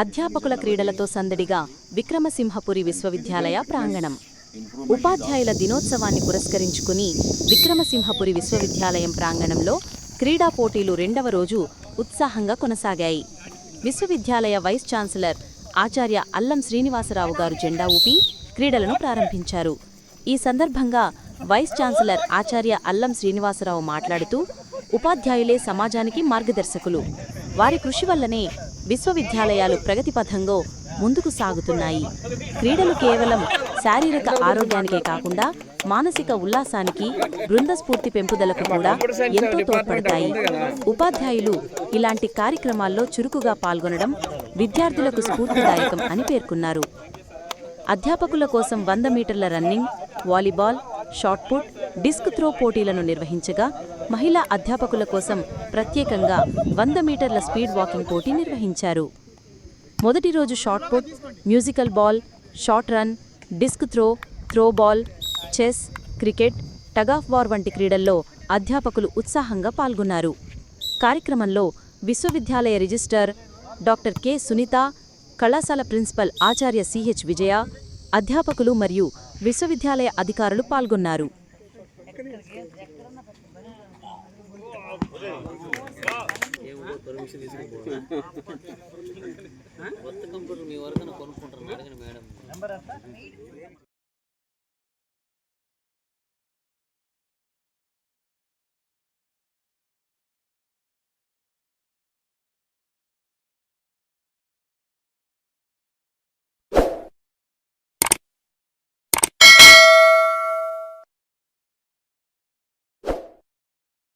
అధ్యాపకుల క్రీడలతో సందడిగా విక్రమసింహపురి విశ్వవిద్యాలయ ప్రాంగణం. ఉపాధ్యాయుల దినోత్సవాన్ని పురస్కరించుకుని విక్రమసింహపురి విశ్వవిద్యాలయం ప్రాంగణంలో క్రీడా పోటీలు రెండవ రోజు ఉత్సాహంగా కొనసాగాయి. విశ్వవిద్యాలయ వైస్ ఛాన్సలర్ ఆచార్య అల్లం శ్రీనివాసరావు గారు జెండా ఊపి క్రీడలను ప్రారంభించారు. ఈ సందర్భంగా వైస్ ఛాన్సలర్ ఆచార్య అల్లం శ్రీనివాసరావు మాట్లాడుతూ ఉపాధ్యాయులే సమాజానికి మార్గదర్శకులు. వారి కృషి వల్లనే విశ్వవిద్యాలయాలు ప్రగతిపథంలో ముందుకు సాగుతున్నాయి. క్రీడలు కేవలం శారీరక ఆరోగ్యానికే కాకుండా మానసిక ఉల్లాసానికి బృందస్ఫూర్తి పెంపుదలకు కూడా ఎంతో తోడ్పడతాయి. ఉపాధ్యాయులు ఇలాంటి కార్యక్రమాల్లో చురుకుగా పాల్గొనడం విద్యార్థులకు స్ఫూర్తిదాయకం అని పేర్కొన్నారు. అధ్యాపకుల కోసం వంద మీటర్ల running volleyball shot put discus throw పోటీలను నిర్వహించగా మహిళా అధ్యాపకుల కోసం ప్రత్యేకంగా వంద మీటర్ల స్పీడ్ వాకింగ్ పోటీ నిర్వహించారు. మొదటి రోజు short put musical ball short run discus throw throw ball chess cricket tug of war వంటి క్రీడల్లో అధ్యాపకులు ఉత్సాహంగా పాల్గొన్నారు. కార్యక్రమంలో విశ్వవిద్యాలయ రిజిస్టర్ డాక్టర్ కె సునీత కళాశాల ప్రిన్సిపల్ ఆచార్య సిహెచ్ విజయ అధ్యాపకులు మరియు విశ్వవిద్యాలయ అధికారులు పాల్గొన్నారు. కొత్త కంప్యూటర్ మీ వరకు కొనుక్కుంటారు అడగండి మేడం.